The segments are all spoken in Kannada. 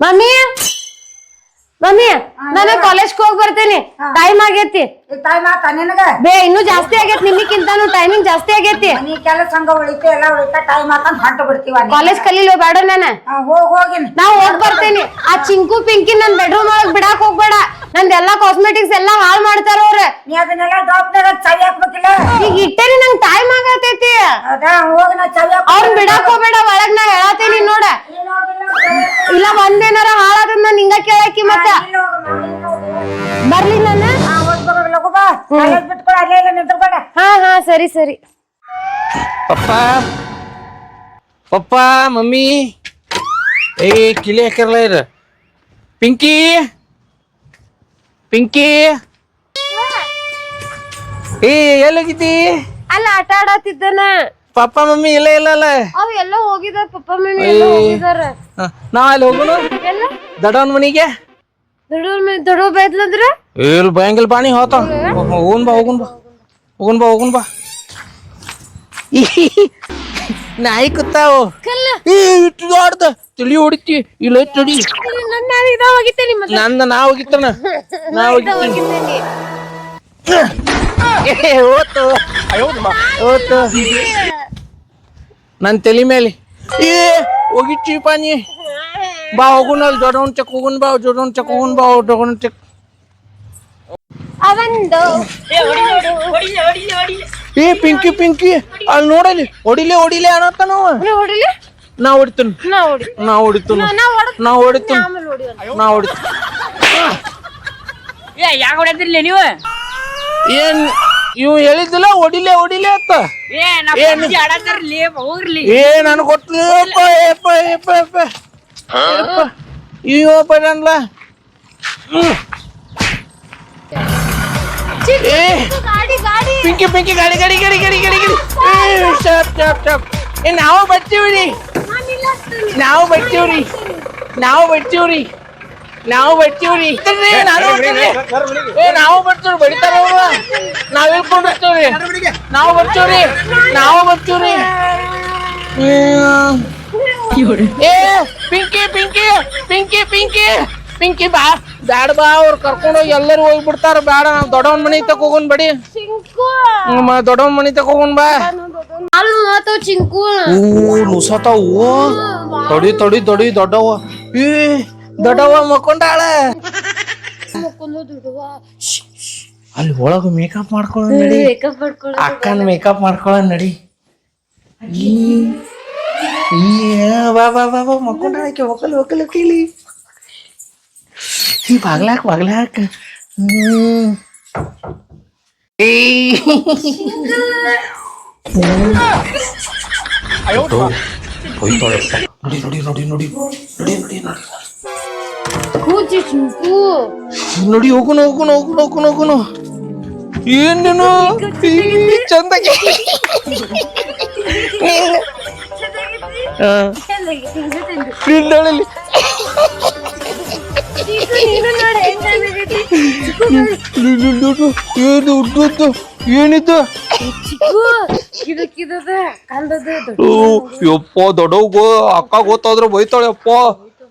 ಮಮ್ಮಿ? ಮಮ್ಮಿ ನಾನು ಕಾಲೇಜ್ಗೆ ಹೋಗಿ ಬರ್ತೇನೆ. ಟೈಮ್ ಆಗೇತಿ. ಟೈಮ್ ಆತ ನಿನಗ? ಬೇ ಇನ್ನು ಜಾಸ್ತಿ ಆಗೇತಿ ನಿಮ್ಗಿಂತ ಟೈಮಿಂಗ್ ಜಾಸ್ತಿ ಆಗೇತಿ. ನೀ ಕೆಲಸ ಹಂಗ ಉಳಿತು ಎಲ್ಲ ಉಳಿತ ಟೈಮ್ ಆತ ಹೊಂಟ ಬಿಡ್ತೀವ ಕಾಲೇಜ್ ಕಲೀಲಿ ಬೇಡ ನಾನು? ಹೋಗಿ ಹೋಗಿ ನಾ ಹೋಗ್ ಬರ್ತೇನಿ. ಆ ಚಿಂಕು ಪಿಂಕಿ ನನ್ ಬೆಡ್ರೂಮ್ ಒಳಗ್ ಬಿಡಾಕ್ ಹೋಗ್ಬೇಡ. ನಂದ್ ಎಲ್ಲಾ ಕಾಸ್ಮೆಟಿಕ್ಸ್ ಎಲ್ಲಾ ಹಾಳ್ ಮಾಡ್ತಾರ ಅವ್ರ. ನೀ ಅದನ್ನೆಲ್ಲ ಡ್ರಾಪ್ನಾಗ ಚಾವಿ ಹಾಕ್ಬೇಕಿಲ್ಲ? ಈಗ ಇಟ್ಟೇನಿ ನಂಗ್ ಟೈಮ್ ಆಗತೈತಿ. ಅದ ಹೋಗಿ ನಾ ಚಾವಿ ಹಾಕ್ ಅವ್ರನ್ ಬಿಡಾಕ್ ಹೋಗ್ಬೇಡ ಒಳಗ್ ನಾ ಹೇಳತೇನಿ ನೋಡ. ಇಲ್ಲ ಒಂದೇನಾರ ಹಾಳಾದ್ರ ನಾನ್ ಹಿಂಗ ಕೇಳಾಕಿ ಮತ್ತ ಬರ್ಲಿ ನಾನ? ಲಘು ಬಾ ಕಾಲೇಜ್ ಬಿಟ್ಕೊಳ ಅಲ್ಲೇ ಇಲ್ಲ ನಿಂತ್ಕೊಡ ಹಾ ಹಾ ಸರಿ ಸರಿ. ಪಪ್ಪ. Papa mummy. ಏ ಕಿಲಿ ಹಾಕಿರಲ್ಲ ಇರ ಪಿಂಕಿ. ಪಿಂಕಿ. ಏ ಎಲ್ಲೋಗಿದ್ದಿ? ಅಲ್ಲ ಆಟ ಆಡತ್ತಿದ್ದನ. ಪಪ್ಪ ಮಮ್ಮಿ ಇಲ್ಲ ಇಲ್ಲ ಅಲ್ಲ ಅವ್ ಎಲ್ಲ ಹೋಗಿದಾರ ಪಪ್ಪ ಮಮ್ಮಿ ಎಲ್ಲ ಹೋಗಿದಾರ ನಾವ್ ಅಲ್ಲಿ ಹೋಗೋಣ ದಡವನ್ ಮನಿಗೆ? ದೊಡ್ಡ ದೊಡ್ಡ ಬೈದ್ಲಂದ್ರ ಇಲ್ಲಿ ಬಯಂಗಿಲ್ ಬಾಣಿ ಹೋತಾವ ಹೋಗುನ್ ಬಾ ಹೋಗುನ್ ಬಾ. ಹೋಗುನ್ ಬಾ ಹೋಗುನ್ ಬಾ. ನಾಯಿ ಏ ಇಟ್ಟು ದೊಡ್ಡ ತಿಳಿ ಹೊಡಿತಿ. ಇಲ್ಲ ಮತ್ತೆ ನಂದ ನಾ ಹೋಗಿತ್ತನ? ನಾ ಹೋಗಿತ್ತ ಹೋಗಿತ್ತೇನಿ ಓತು. ಓತು. ನನ್ನ ತಲೆ ಮೇಲೆ. ಏ ಹೋಗಿ ಪಾನಿ ಬಾ ಹೋಗುನ್ ಅಲ್ಲಿ ದೊಡ್ಡವನ್ ಚಕ್ ಹೋಗುನ್ ಬಾ ದೊಡ್ಡವನ್ ಚಕ್ ಹೋಗುನ್ ಬಾ ದೊಡ್ಡವನ್ ಚಕ್. ಅವಂದು. ಏ ಪಿಂಕಿ ಪಿಂಕಿ ಅಲ್ಲಿ ನೋಡಲಿ ಹೊಡಿಲೆ ಹೊಡಿಲೆ ಅನ್ನತ್ತಾನವ ನೀ ಹೊಡಿಲಿ? ನಾ ಹೊಡಿತೀನಿ. ನಾ ಹೊಡಿ ನಾ ಹೊಡಿತೀನಿ. ನಾ ಹೊಡಿತೀನಿ. ನಾ ಹೊಡಿತೀನಿ. ಏ ಯಾಕೆ ಹೊಡೆದಿರ್ಲಿ ನೀವು? ಏನ್ ಇವ್ ಹೇಳಿದ್ದಿಲ್ಲ? ಹೊಡಿಲೆ ಹೊಡಿಲೆ ಅಂತ ಏ ನಾ ಏನ್? ಪಬ್ಜಿ ಆಡತ್ತಿರ್ಲಿ ಹೋಗ್ಲಿ ಏ ನನ್ ಗೊತ್ತಿಲ್ಲಪ್ಪ ಏಪ್ಪ ಏಪ್ಪ ಏಪ್ಪ ಏಪ್ಪ ಅಯ್ಯೋ ಪಡನ್ಲ ಏ. ಗಾಡಿ ಗಾಡಿ. ಪಿಂಕಿ ಪಿಂಕಿ ಗಾಡಿ ಗಾಡಿ ಗಾಡಿ ಗಾಡಿ ಗಾಡಿ ಗಾಡಿ. ಏ ಸ್ಟಾಪ್ ಸ್ಟಾಪ್ ಸ್ಟಾಪ್. ಏ ನಾವು ಬರ್ತೀವ್ರಿ. ನಾವು ಬರ್ತೀವ್ರಿ. ನಾವು ಬರ್ತೀವ್ರಿ. ನಾವು ಬಡ್ತೀವ್ರಿ ಇರ್ರಿ, ನಾನು ಬರ್ತೀನಿ. ಏ ನಾವು ಬರ್ತೀವ್ರಿ ಬಡಿತಾರ ಅವ್ರು. ನಾವ್ ಇಳ್ಕೊಂಡ್ ಬರ್ತೀವ್ರಿ ನಾವು ಬರ್ತೀವ್ರಿ ನಾವು ಬರ್ತೀವ್ರಿ ಹ್ಮ್. ಏ ಪಿಂಕಿ ಪಿಂಕಿ ಪಿಂಕಿ ಪಿಂಕಿ ಪಿಂಕಿ ಬಾ ಬ್ಯಾಡ ಬಾ ಅವ್ರು ಕರ್ಕೊಂಡೋಗಿ ಎಲ್ಲರೂ ಹೋಗಿ ಹೋಗ್ಬಿಡ್ತಾರ ಬೇಡ ನಾವು ದೊಡ್ಡವನ್ ಮನಿ ತಕ ಹೋಗೋನ್ ಬಡಿ. ದೊಡ್ಡವನ್ ಮನಿ ತಕ ಹೋಗೋನ್ ಬಾ. ಓ ನುಸತಾವು ತೊಡಿ ತೊಡಿ ತೊಡಿ ದೊಡ್ಡವ ಏ ದೊಡ್ಡವ ಮಕ್ಕೊಂಡಾಳ. ಮುಕ್ಕೊಂಡು ದುಡುವ ಅಲ್ಲಿ ಒಳಗ ಮೇಕಪ್ ಮಾಡ್ಕೊಳ್ಳೋ ನಡಿ. ಅಕ್ಕನ ಮೇಕಪ್ ಮಾಡ್ಕೊಳ್ಳೋ ನಡಿ. ಬಾ ಬಾ ಬಾ ಬಾ ಮಕ್ಕೊಂಡಾಳ ಆಕಿ ಒಕ್ಕಲ್ ಒಕ್ಕಲ್ ಒಕ್ಕಲಿ ಈ ಬಾಗ್ಲಾಕ್ ಬಾಗ್ಲಾಕ್. ಹ್ಮ್. ಏ. ನೋಡಿ ನೋಡಿ ನೋಡಿ ನೋಡಿ ನೋಡಿ ನೋಡಿ ನೋಡಿ. ಕೂಚಿ ಚಿಂಕು ನೋಡಿ ಹೋಗುನು ಹೋಗುನು ಹೋಗುನು ಹೋಗುನು ಹೋಗುನು. ನೀನು? ಏನು ಉದ್ದು ಕಿದಕ್ಕಿದದ ಕಂದದ? ಓ, ಯಪ್ಪ ದೊಡ್ಡವ್ಗೋ ಅಕ್ಕ ಗೊತ್ತಾದ್ರೆ ಬೈತಾಳೆ ಅಪ್ಪ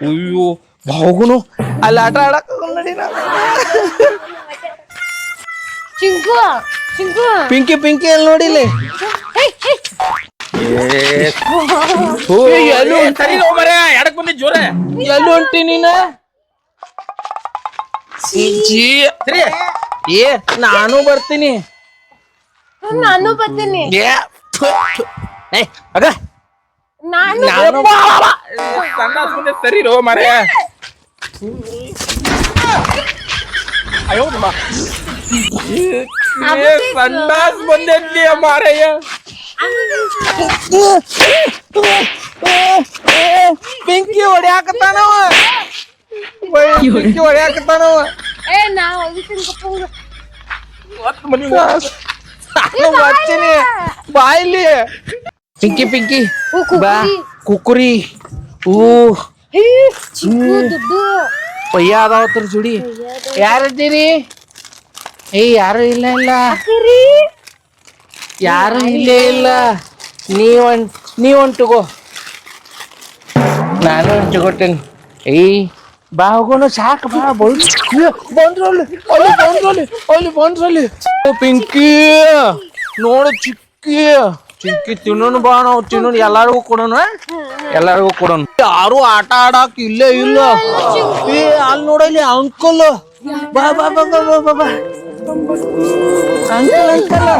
ಅಯ್ಯೋ. ಹೋಗುನು? ಅಲ್ಲಿ ಆಟ ಆಡಕ್ ನಡಿ ಚಿಂಕು ಚಿಂಕು. ಪಿಂಕಿ ಪಿಂಕಿ ಅಲ್ಲಿ ನೋಡಿಲಿ? ಎಲ್ಲೂ ಹೊಂಟಿ ನೀನ. ಏ ನಾನು ಬರ್ತೀನಿ. ನಾನು ಬರ್ತೀನಿ. ಏ ಅಗ. ನಾನು ಸರಿ ರೋ ಮರ. ಅಯ್ಯೋ ನಿಮ್ಮ. ಏ ಸಂಡಾಸ್ ಬಂದೈತಿ ಮಾರಯ್ಯ ಪಿಂಕಿ ಹೊಡ್ಯಾಕತ್ತಾನವ ಪಿಂಕಿ ಹೊಡ್ಯಾಕತ್ತಾನವ ಏ ನಾ ಹೋಗಿದ್ದೀನಿ ಕಪ್ಪಂಗ ಒತ್ತು ಮನಿ ನಾನು ಬರ್ತೀನಿ ಬಾಯ್ಲಿ ಪಿಂಕಿ ಪಿಂಕಿ ಓ, ಕುಕ್ಕುರಿ. ಬಾ ಕುಕ್ಕುರಿ ಓ ಹೇ ಚಿಕ್ಕು ದುಡ್ಡು ಪಯ್ಯ ಅದಾವತ್ರ ಜುಡಿ. ಯಾರಿದ್ದೀರಿ? ಏ ಯಾರು ಇಲ್ಲ ಇಲ್ಲ. ಯಾರು ಇಲ್ಲೇ ಇಲ್ಲ. ನೀವನ್ ನೀವಂಟುಗೋ. ನಾನು ತಗೋತೇನೆ ಏಯ್ ಬಾ ಹೋಗೋಣ ಸಾಕು ಬಾ ಬಂದ್ ಬಂದ್ರಲ್ಲಿ ಅಲ್ಲಿ ಬಂದ್ರಲ್ಲಿ ಅಲ್ಲಿ ಬಂದ್ರಲ್ಲಿ ಪಿಂಕಿ. ನೋಡು ಚಿಕ್ಕಿ. ಚಿಕ್ಕಿ ತಿನ್ನೋನು ಬಾ ನಾವು ತಿನ್ನೋನು ಎಲ್ಲಾರಿಗೂ ಕೊಡೋಣ ಎಲ್ಲಾರಿಗೂ ಕೊಡೋಣ ಯಾರು ಆಟ ಆಡಾಕ ಇಲ್ಲೇ ಇಲ್ಲ. ಏ ಅಲ್ಲಿ ನೋಡಲಿ ಅಂಕಲ್. ಬಾ ಬಾ ಬಾ ಬಾ ಬಾ ಬಾ ಬಾ. Uncle uncle.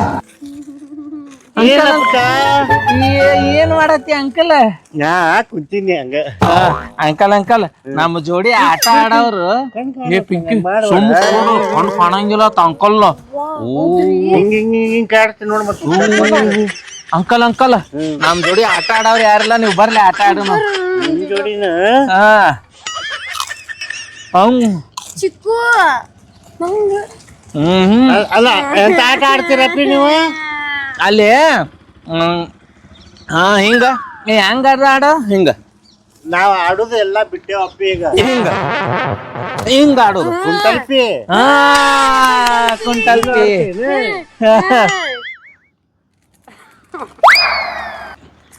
ಏನ್ ಮಾಡತ್ತಿ ಅಂಕಲ್? ನಾ ಕುಂತೀನಿ ಹಂಗ. Uncle uncle. ನಮ್ಮ ಜೋಡಿ ಆಟ ಆಡವ್ರು ಏ ಪಿಂಕಿ ಸುಮ್ಮ ಕೊಡು ಕಣ್ ಕಾಣಂಗಿಲ್ಲ ಅಂತ ಅಂಕಲ್ ಓ. ಹಿಂಗ ಹಿಂಗ್ ಹಿಂಗ್ ಹಿಂಗ್ ಕಾಡ್ತೀನಿ ನೋಡ್ ಮತ್ತೆ. Uncle uncle. ನಮ್ ಜೋಡಿ ಆಟ ಆಡೋರು ಯಾರಿಲ್ಲ ನೀವು ಬರ್ಲಿ ಆಟ ಆಡೋಣ. ನಿಮ್ ಜೋಡಿನ? ಹಾ. ಹಂಗ್. ಚಿಕ್ಕು. ಹ್ಮ್ ಅಲ್ಲ ಎಂತ ಆಟ ಆಡ್ತೀರಪ್ಪಿ ನೀವು? ಅಲ್ಲಿ ಹಾ ಹಿಂಗ. ಏ ಹೆಂಗ ಆಡ. ಹಿಂಗ. ನಾವ್ ಆಡುದು ಎಲ್ಲಾ ಬಿಟ್ಟೇವಪ್ಪಿ ಈಗ. ಹಿಂಗ. ಹಿಂಗ ಆಡೋದು. ಕುಂಟಲ್ಪಿ ಹಾ ಕುಂಟಲ್ಪಿ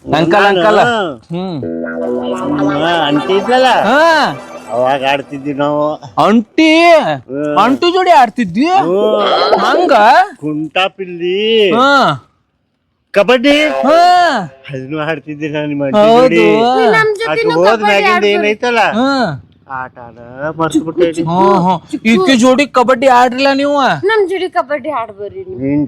ಅಂಕಲ್ ಅಂಕಲ್. ಹ್ಮ್. ಅಂಟಿ ಇದ್ಲಲ್ಲ ಹಾ. ಅವಾಗ ಆಡ್ತಿದ್ವಿ ನಾವು. ಅಂಟಿ? ಅಂಟಿ ಜೋಡಿ ಆಡ್ತಿದ್ವಿ ಹಂಗ? ಕುಂಟಾಪಿಲ್ಲಿ. ಹಾ. ಕಬಡ್ಡಿ? ಹಾ. ಅದನ್ನು ಆಡ್ತಿದ್ದೆ ನಾನು ನಿಮ್ಮ ಹೌದು. ಜೋಡಿ. ಆಕೆ ಹೋದ್ಮ್ಯಾಗಿಂದ ಏನೈತಲ್ಲ ಹಾ. ಆಟ ಆಡ ಹ್ಮ್ ಈಕೆ ಜೋಡಿ ಕಬಡ್ಡಿ ಆಡ್ರಲ್ಲ ನೀವು? ನಮ್ ಜೋಡಿ ಕಬಡ್ಡಿ ಆಡ್ಬರ್ರಿ ಹ್ಮ್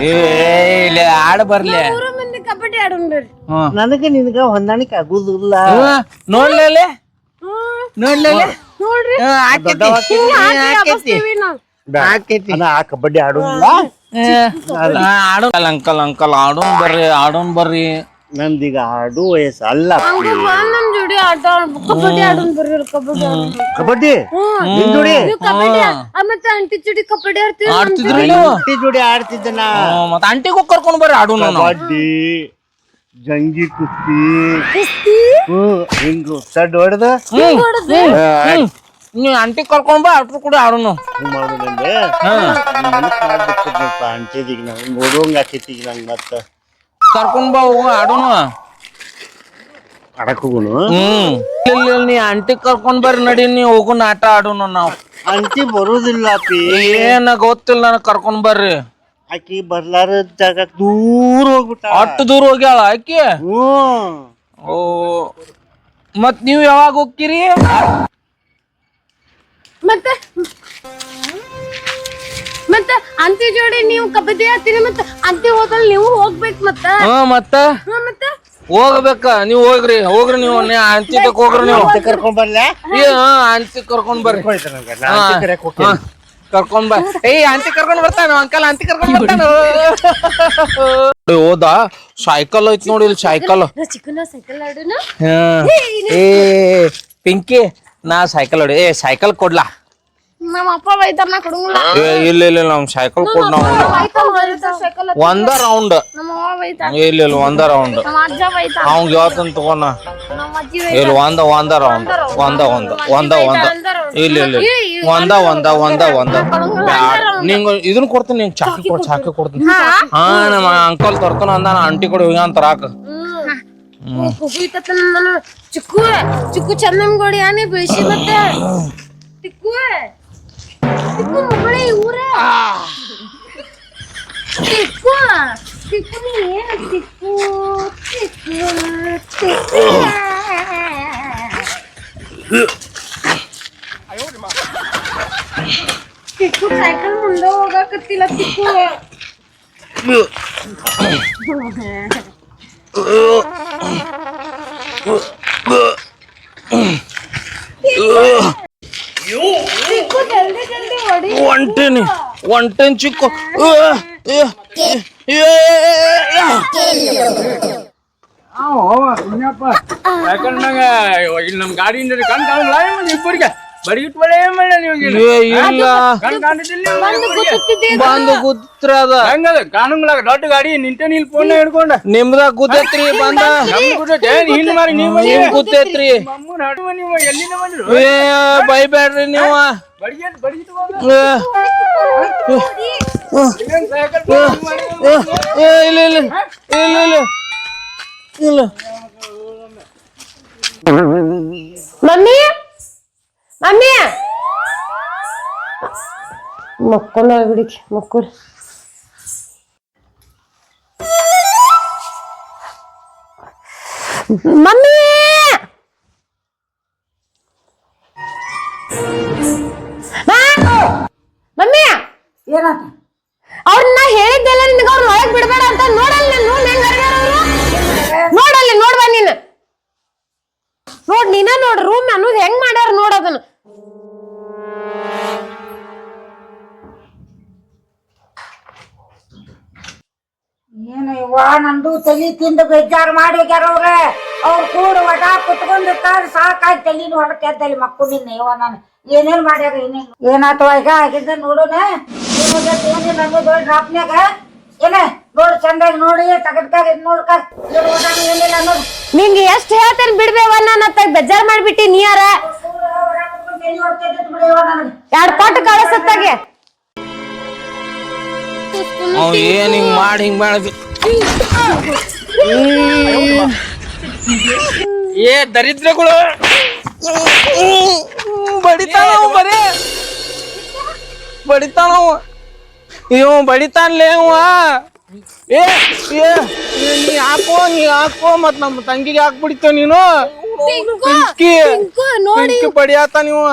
ಇಲ್ಲ ಆಡ ಬರ್ಲಿ. ಮೂರು ಮಂದಿ ಕಬಡ್ಡಿ ಆಡೋಣ ಬರ್ರಿ ಹ್ಮ್. ನನಗೆ ನಿನಗ ಹೊಂದಾಣಿಕೆ ಆಗುದಿಲ್ಲ. ನೋಡ್ಲೇ ನೋಡ್ರಿ. ಆಕೇತಿ. ಆಕೇತಿ. ಅಣ್ಣ, ಆ ಕಬಡ್ಡಿ ಆಡುದಿಲ್ಲ? ಅಂಕಲ್ ಅಂಕಲ್ ಆಡೋನ್ ಬರ್ರಿ ಆಡೋನ್ ಬರ್ರಿ. ನಂದೀಗ ಆಡು ವಯಸ್ಸು ಅಲ್ಲ. ಹಂಗ ಬಾ ನಮ್ ಜೋಡಿ ಆಟ. ಕಬಡ್ಡಿ ಆಡೋಣ ಬರ್ರಿ ಕಬಡ್ಡಿ. ಕಬಡ್ಡಿ? ನಿನ್ ಜೋಡಿ? ನೀವು ಕಬಡ್ಡಿ ಆ- ಆ, ಮತ್ತೆ ಆಂಟಿ ಜೋಡಿ ಕಬಡ್ಡಿ ಆಡ್ತೀವಿ ಆಡ್ತಿದ್ರಿ ನೀವು? ಅಂಟಿ ಜೋಡಿ ಆಡ್ತಿದ್ದೆ ನಾ ಹ್ಮ್, ಮತ್ತ ಆಂಟಿಗೂ ಕರ್ಕೊಂಡ್ ಬರ್ರಿ ನಾವು. ಕಬಡ್ಡಿ ಜಂಗಿ ಕುಸ್ತಿ. ಹ್ಮ್ ಹಿಂಗ್ ಸಡ್ ಹೊಡೆದ. ನೀವ್ ಆಂಟಿ ಕರ್ಕೊಂಡ್ ಬಾ ಅಟ್ರು ಕೂಡ ನೆನಪು ಮಾಡ್ಬಿಟ್ಟಿದ್ನಪ್ಪ ಅಂಟಿದೀಗ ನಾವು ನೋಡೋಂಗ ಆಕೈತಿ ಈಗ ನಂಗೆ ಮತ್ತ. ಕರ್ಕೊಂಡ್ ಬಾ ಹೋಗ ಆಡೋಣ ಆಡಕ್ ಹೋಗುನು? ಹ್ಮ್. ಇಲ್ಲ ಇಲ್ಲ, ನೀ ಆಂಟಿ ಕರ್ಕೊಂಡ್ ಬರ್ರಿ ನಡಿ ನೀ ಹೋಗೋಣ ಆಟ ಆಡೋಣ ನಾವು. ಅಂಟಿ ಬರೋದಿಲ್ಲ ಅಪ್ಪಿ ಏನ ಗೊತ್ತಿಲ್ಲ ನನಗೆ ಕರ್ಕೊಂಡ್ ಬರ್ರಿ. ಆಕಿ ಬರ್ಲಾರ ಜಾಗ ದೂರ ಹೋಗ್ಬಿಟ್ಟ. ಅಷ್ಟು ದೂರ ಹೋಗ್ಯಾಳ ಆಕಿ? ಹ್ಮ್. ಓ ಮತ್ ನೀವ್ ಯಾವಾಗ ಹೋಗ್ತೀರಿ? ಮತ್ತೆ? ಮತ್ತೆ ಅಂತಿ ಜೋಡಿ ನೀವು ಕಬಡ್ಡಿ ಆಡ್ತೀರಿ ಮತ್ತ ಅಂತಿ ಹೋದಲ್ಲಿ ನೀವು ಹೋಗ್ಬೇಕು ಮತ್ತ? ಹಾ ಮತ್ತ. ಹಾ, ಮತ್ತೆ. ಹೋಗ್ಬೇಕ. ನೀವ್ ಹೋಗ್ರಿ ಹೋಗ್ರಿ ನೀವು. ನೀ ಆಂಟಿ ಹೋಗ್ರಿ ನೀವು. ಕರ್ಕೊಂಡ್ ಬರ್ಲ? ಏ ಹಾ ಆಂಟಿ ಕರ್ಕೊಂಡ್ ಬರ್ರಿ. ಕರ್ಕೊಂಡ್ ಬಾ. ಏಯ್ ಆಂಟಿ ಕರ್ಕೊಂಡ್ ಬರ್ತಾನ? ಅಂಕಲ್ ಅಂತಿ ಕರ್ಕೊಂಡ್ ಬರ್ತಾನ? ಹೋದ? ಸೈಕಲ್ ಐತ್ ನೋಡಿ ಇಲ್ಲಿ ಸೈಕಲ್. ಆಡೋಣ ಏ ಪಿಂಕಿ ನಾ ಸೈಕಲ್ ಹೊಡಿ ಏ ಸೈಕಲ್ ಕೊಡ್ಲಾ? ನಮ್ಮ ಅಪ್ಪ ಬೈತಾರ ನಾ ಕೊಡಂಗಿಲ್ಲ ಏ ಇಲ್ಲ ಇಲ್ಲ ನಮ್ ಸೈಕಲ್ ಕೊಡ್ ನಾವು ಬೈತಾರ ಸೈಕಲ್ ಒಂದ ರೌಂಡ್ ನಮ್ಮ ಅವ್ವ ಬೈತಾರ ಇಲ್ಲ ಇಲ್ಲ ಒಂದ ರೌಂಡ್ ನಮ್ಮ ಅಜ್ಜ ಬೈತಾರ ಅವಂಗ ಯಾವತ್ತನ್ ತಗೋಣ. ನಮ್ಮ ಅಜ್ಜಿ ಇಲ್ಲ ಒಂದ ಒಂದ ರೌಂಡ್ ಒಂದ ಒಂದ ಒಂದ ಒಂದ ಇಲ್ಲ ಇಲ್ಲ ಇಲ್ಲ. ಒಂದ ಒಂದ ಒಂದ ಒಂದ ಬ್ಯಾಡ. ನಿಂಗ ಇದನ್ನ ಕೊಡ್ತೀನಿ ನಿಂಗ್ ಚಾಕಿ ಕೊಡ್ ಚಾಕಿ ಕೊಡ್ತೀನಿ. ಹಾ? ನಮ್ಮ ಅಂಕಲ್ ತರ್ತಾನ ಅಂದ ಆಂಟಿ ಕೊಡಿ ಹೋಗ್ಯಾನ ತರಾಕ ಕುಗುಯ್ತತ್ತ ನಾನು ಚಿಕ್ಕು ಚಿಕ್ಕು ಚಂದನ್ಗೋಡಿ ಆನೆ ಬೆಳ್ಸಿ ಮತ್ತೆ ಚಿಕ್ಕು ಚಿಕ್ಕು ಮಗಳೇ ಊರ ಚಿಕ್ಕು ಚಿಕ್ಕು ನೀ ಏನು ಚಿಕ್ಕು ಚಿಕ್ಕು ಚಿಕ್ಕು ಚಿಕ್ಕು ಸೈಕಲ್ ಮುಂದೆ ಹೋಗಕತ್ತಿಲ್ಲ ಚಿಕ್ಕು ಚಿಕ್ಕು ಒಂಟೇನಿ ಚಿಕ್ಕು ಯಾಕಂದಾಗ ಇಲ್ಲಿ ನಮ್ ಗಾಡಿಯಿಂದ ಕಣ್ ಕಾಣಲ್ಲ ಇಬ್ಬರಿಗೆ ಮಾಡ ನೀವು ಬಂದು ಹೆಂಗದ ಕಾಣಂಗಿಲ್ಲ ದೊಡ್ಡ ಗಾಡಿ ನಿಂತೆ ನೀಲ್ ಫೋನ್ ಹಿಡ್ಕೊಂಡ ನಿಮ್ದ ಕೂತೈತ್ರಿ ಬಂದ ಹಿಂದ್ ಮಾರಿ ನೀವು ನಿಮ್ ಬಂದ್ರು ಏ ಬೈಬ್ಯಾಡ್ರಿ ನೀವ ಬಡಿಗಿಟ್ ಬಡಿಗಿಟ್ ಹೋದ ಏ, ಇನ್ನೊಂದ್ ಸೈಕಲ್ ಏ, ಇಲ್ಲ ಇಲ್ಲ ಇಲ್ಲ ಇಲ್ಲ ಇಲ್ಲ ಮಮ್ಮಿ ಮಮ್ಮಿ ಮಕ್ಕಳ ಬಿಡಿಕೆ ಮಕ್ಕಳು ಮಮ್ಮಿ ಅವ್ರನ್ನ ಹೇಳಿದ್ದೆಲ್ಲ ನಿನಗ ಅವ್ರ ಒಳಗ್ ಬಿಡ್ಬೇಡ ಅಂತ ನೋಡಲ್ಲ ನೋಡ್? ನೋಡಲ್ಲಿ, ನೋಡ್ಬಾ ನೀನ್. ನೋಡ್, ನೀನ ನೋಡ್ ರೂಮ್ ಅನ್ನೋದು ಹೆಂಗ್ ಮಾಡ್ಯಾರ ನೋಡ್ ಅದನ್ನ. ಏನು ಇವ್ವ, ನಂದು ತಲಿ ತಿಂದು ಬೇಜಾರು ಮಾಡಿ ಹೋಗ್ಯಾರ ಅವ್ರ. ಅವ್ರು ಕೂಡ ಒಟ ಕುತ್ಕೊಂಡಿರ್ತಾರ ಸಾಕಾಗಿ ತಲಿನ ಹೊಡಕೆ ತಲಿ ಮಕ್ಕು ನಿನ್ನ ಇವ ನಾನು. ಏನೇನ್ ಮಾಡ್ಯಾರ ಏನೇನು ಏನಾತವ ಈಗ ಆಗಿದ್ದ ನೋಡೋಣ ಏನಿಲ್ಲ ಅನ್ನೋದು ಡ್ರಾಪ್ನ್ಯಾಗ ಏನ ನೋಡು ಚಂದಾಗಿ ನೋಡಿ ತಗದ್ಕಾಗ ಇದ್ ನೋಡ್ಕ ಏನ್ ಓಡಾಡ ಏನಿಲ್ಲ ಅನ್ನೋದು ನಿಂಗೆ ಎಷ್ಟ್ ಹೇಳ್ತೇನೆ ಬಿಡ್ಬೇವ ನಾನು ಅತ್ತಾಗ ಬೇಜಾರ್ ಮಾಡ್ಬಿಟ್ಟಿ ನೀ ಯಾರ ಕೂಡ ಹೊರ ಕುತ್ಕೊಂಡ್ ತಲಿ ಹೊಡ್ತೈತಿ ಬಿಡು ಇವ ನನಗೆ ಎರಡ್ ಪಟ್ಟು ಕಳಸತ್ತಾಗೆ ಅವ್ ಏನ್ ಹಿಂಗ್ ಮಾಡಿ ಹಿಂಗ್ ಮಾಡಿ ಏ ದರಿದ್ರಗಳು ಬಡಿತಾನ ಅವ ಬರೇ. ಬಡಿತಾನ ಅವ ಇವ ಬಡಿತಾನ್ಲೇ ಅವ ಏ ಏ ಏ, ನೀ ಹಾಕೋ ನೀ ಹಾಕೋ ಮತ್ ನಮ್ಮ ತಂಗಿಗೆ ಹಾಕ್ಬಿಡ್ತೇವ ನೀನು? ಪಿಂಕಿ ಪಿಂಕಿ ಬಡಿಯಾತ ನೀವು.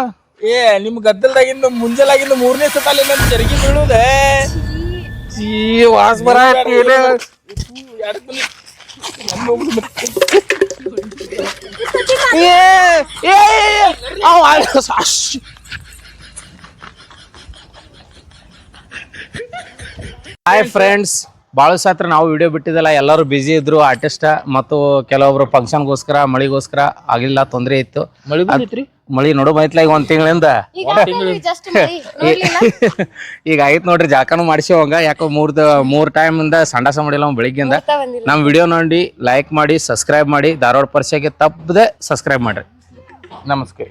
ಏ ನಿಮ್ ಗದ್ದಲ್ದಾಗಿಂದ ಮುಂಜಾಲಾಗಿಂದ ಮೂರನೇ ಸತಾಲಿ ನಮ್ ಜರುಗಿ ಬೀಳುದೇ. ಈ ವಾಸ್ ಬರ ಏ ಏ ಅವ ಅಶ್ ಹಾಯ್ ಫ್ರೆಂಡ್ಸ್ ಭಾಳ ಸಾತ್ರ ನಾವು ವಿಡಿಯೋ ಬಿಟ್ಟಿದ್ದಲ್ಲ ಎಲ್ಲರೂ ಬ್ಯುಸಿ ಇದ್ರು ಆರ್ಟಿಸ್ಟ್ ಮತ್ತು ಕೆಲವೊಬ್ರು ಫಂಕ್ಷನ್ಗೋಸ್ಕರ ಮಳಿಗೋಸ್ಕರ ಆಗಿಲ್ಲ ತೊಂದರೆ ಇತ್ತು. ಮಳಿ ಬಂದಿತ್ರಿ? ಮಳಿ ನೋಡು ಬೈತ್ಲ ಈಗ ಒಂದ್ ತಿಂಗಳಿಂದ? ಈಗ ಆಯ್ತು ನೋಡ್ರಿ ಜಾಕನು ಮಾಡಿಸಿವಂಗ ಯಾಕೋ ಮೂರ್ ಮೂರ್ ಟೈಮ್ ಇಂದ ಸಂಡಾಸ ಮಾಡಿಲ್ಲ ಅವ್ನ್ ಬೆಳಿಗ್ಗೆಯಿಂದ. ಬಂದಿಲ್ಲ. ನಮ್ ವಿಡಿಯೋ ನೋಡಿ ಲೈಕ್ ಮಾಡಿ ಸಬ್ಸ್ಕ್ರೈಬ್ ಮಾಡಿ ಧಾರವಾಡ ಪರ್ಸೆಗೆ ತಪ್ಪದೆ ಸಬ್ಸ್ಕ್ರೈಬ್ ಮಾಡ್ರಿ. ನಮಸ್ಕಾರ.